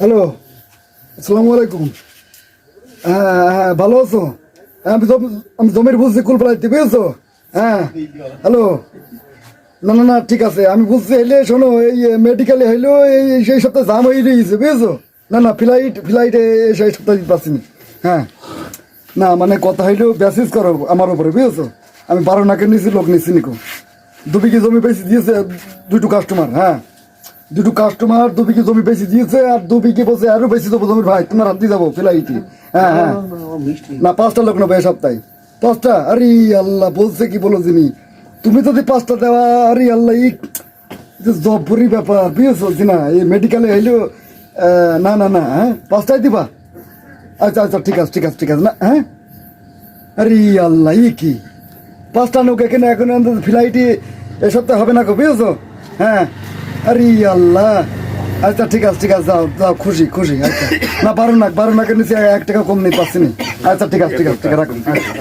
Hello আসসালামু আলাইকুম। হ্যাঁ হ্যাঁ ভালো আছো? হ্যাঁ, আমি জমির বুঝছি কুল পালাইতে বুঝেছ? হ্যাঁ হ্যালো। না না না ঠিক আছে আমি বুঝছি এলে শোনো এই মেডিকেলে হইল এই সেই সপ্তাহে জাম হয়ে গেছে বুঝেছ? না না ফ্লাইট ফ্লাইটে সেই সপ্তাহে পারছি হ্যাঁ না মানে কথা হইল ব্যাসিস করো আমার উপরে বুঝেছ? আমি বারো নাকের নিচে লোক নিচ্ছি নিকো? দু জমি বেশি দিয়েছে দুটো কাস্টমার হ্যাঁ। দুটো কাস্টমার দু বিঘি জমি বেশি দিয়েছে আর দু বিঘি বসে আরও বেশি দেবো জমির ভাই তোমার হাত দিয়ে যাব ফ্লাইটে হ্যাঁ হ্যাঁ। না পাঁচটা লোক নেব সপ্তাহে। পাঁচটা? আরে আল্লাহ বলছে কি বলো যিনি তুমি যদি পাঁচটা দেওয়া আরে আল্লাহ ই জবরি ব্যাপার বুঝেছ? না এই মেডিকেলে হইলেও না না না হ্যাঁ? পাঁচটাই দিবা? আচ্ছা আচ্ছা ঠিক আছে ঠিক আছে ঠিক আছে না হ্যাঁ? আরে আল্লাহ ই কি? পাঁচটা নৌকা এখানে এখন ফ্লাইটে এ সপ্তাহে হবে না গো বুঝেছ? হ্যাঁ? আরে আল্লাহ। আচ্ছা ঠিক আছে ঠিক আছে, যাও যাও, খুশি খুশি আচ্ছা। না বারো নাক বারো নাকের নিচে এক টাকা কম নেই, পাচ্ছি আচ্ছা ঠিক আছে ঠিক আছে ঠিক আছে, রাখুন আচ্ছা।